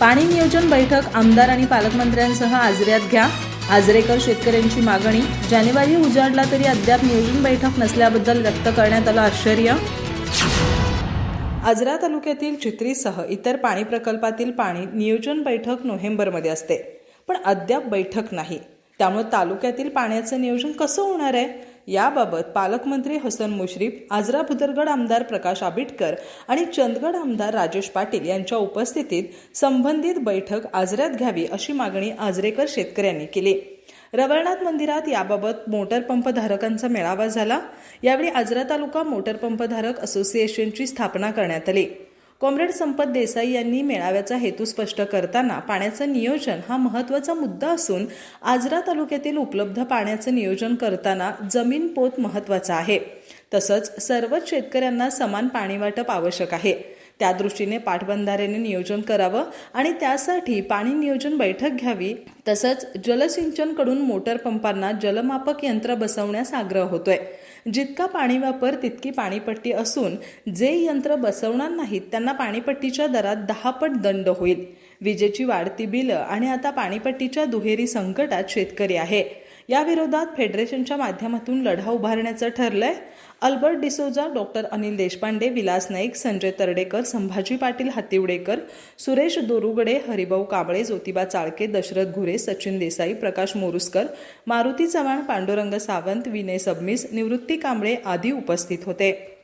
पाणी नियोजन बैठक आमदार आणि पालकमंत्र्यांसह आजऱ्यात घ्या. आजरेकर शेतकऱ्यांची मागणी जानेवारी उजाडला तरी अद्याप नियोजन बैठक नसल्याबद्दल व्यक्त करण्यात आलं आश्चर्य. आजरा तालुक्यातील चित्रीसह इतर पाणी प्रकल्पातील पाणी नियोजन बैठक नोव्हेंबरमध्ये असते. पण अद्याप बैठक नाही. त्यामुळे तालुक्यातील पाण्याचं नियोजन कसं होणार आहे? याबाबत पालकमंत्री हसन मुश्रीफ आजरा भुदरगड आमदार प्रकाश आबिटकर आणि चंदगड आमदार राजेश पाटील यांच्या उपस्थितीत संबंधित बैठक आजऱ्यात घ्यावी अशी मागणी आजरेकर शेतकऱ्यांनी केली. रवळनाथ मंदिरात याबाबत मोटर पंप धारकांचा मेळावा झाला. यावेळी आजरा तालुका मोटर पंप धारक असोसिएशनची स्थापना करण्यात आली. कॉम्रेड संपत देसाई यांनी मेळाव्याचा हेतू स्पष्ट करताना पाण्याचं नियोजन हा महत्त्वाचा मुद्दा असून आजरा तालुक्यातील उपलब्ध पाण्याचं नियोजन करताना जमीन पोत महत्त्वाचा आहे. तसंच सर्वच शेतकऱ्यांना समान पाणी वाटप आवश्यक आहे. त्या दृष्टीने पाटबंधाऱ्याने नियोजन करावं आणि त्यासाठी पाणी नियोजन बैठक घ्यावी. तसंच जलसिंचनकडून मोटर पंपांना जलमापक यंत्र बसवण्यास आग्रह होतोय. जितका पाणी वापर तितकी पाणीपट्टी असून जे यंत्र बसवणार नाहीत त्यांना पाणीपट्टीच्या दरात दहा पट दंड होईल. विजेची वाढती बिलं आणि आता पाणीपट्टीच्या दुहेरी संकटात शेतकरी आहे. याविरोधात फेडरेशनच्या माध्यमातून लढा उभारण्याचं ठरलंय. अल्बर्ट डिसोजा डॉक्टर अनिल देशपांडे विलास नाईक संजय तरडेकर संभाजी पाटील हातिवडेकर सुरेश दोरुगडे हरिभाऊ कांबळे ज्योतिबा चाळके दशरथ घुरे सचिन देसाई प्रकाश मोरुसकर मारुती चव्हाण पांडुरंग सावंत विनय सबनीस निवृत्ती कांबळे आदी उपस्थित होते.